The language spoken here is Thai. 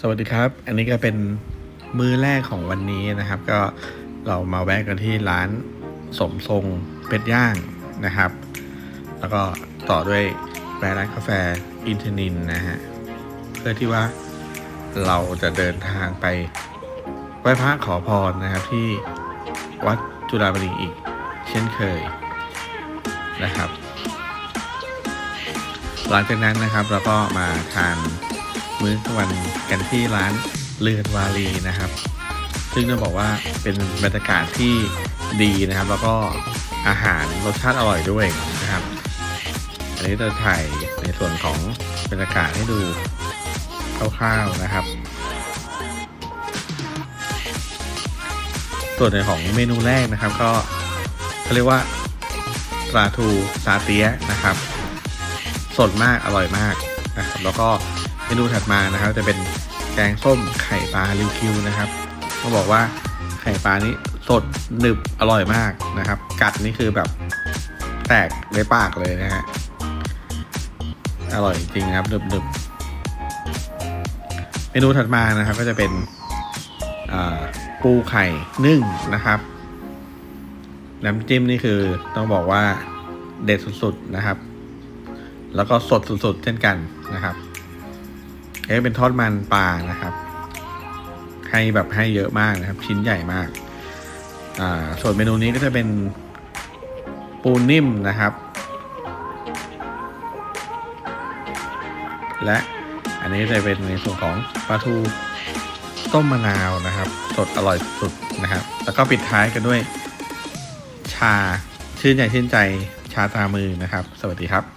สวัสดีครับ อันนี้ก็เป็นมื้อแรกของวันนี้นะครับ ก็เรามาแวะกันที่ร้านสมทรงเป็ดย่างนะครับ แล้วก็ต่อด้วยแวะร้านกาแฟอินทนินนะฮะ เพื่อที่ว่าเราจะเดินทางไปไหว้พระขอพรนะครับที่วัดจุฬาบรีอีก เช่นเคยนะครับ หลังจากนั้นนะครับเราก็มาทาน มื้อกลางวันกันที่ร้านเลือนวารีนะครับ ซึ่งต้องบอกว่าเป็นบรรยากาศที่ดีนะครับ แล้วก็อาหารรสชาติอร่อยด้วยนะครับ อันนี้จะถ่ายในส่วนของบรรยากาศให้ดูคร่าวๆนะครับ ส่วนในของเมนูแรกนะครับ ก็เขาเรียกว่าปลาทูซาเตียะนะครับ สดมากอร่อยมากนะครับ แล้วก็ เมนูถัดมานะครับ จะเป็นแกงส้มไข่ปลาริวคิวนะครับต้องบอกว่าไข่ปลานี้สดหนึบอร่อยมากนะครับ กัดนี่คือแบบแตกในปากเลยนะฮะอร่อยจริงครับหนึบหนึบเมนูถัดมานะครับ ก็จะเป็นปูไข่นึ่งนะครับ น้ำจิ้มนี่คือต้องบอกว่าเด็ดสุดๆนะครับ แล้วก็สดสุดๆเช่นกันนะครับ เอ๊ะเป็นทอดมันปลานะครับ ให้แบบให้เยอะมากนะครับ ชิ้นใหญ่มาก อ่า ส่วนเมนูนี้ก็จะเป็นปูนิ่มนะครับ และอันนี้จะเป็นในส่วนของปลาทูต้มมะนาวนะครับ สดอร่อยสุดนะครับ แล้วก็ปิดท้ายกันด้วย ชาชื่นใจชื่นใจชาตามือนะครับ สวัสดีครับ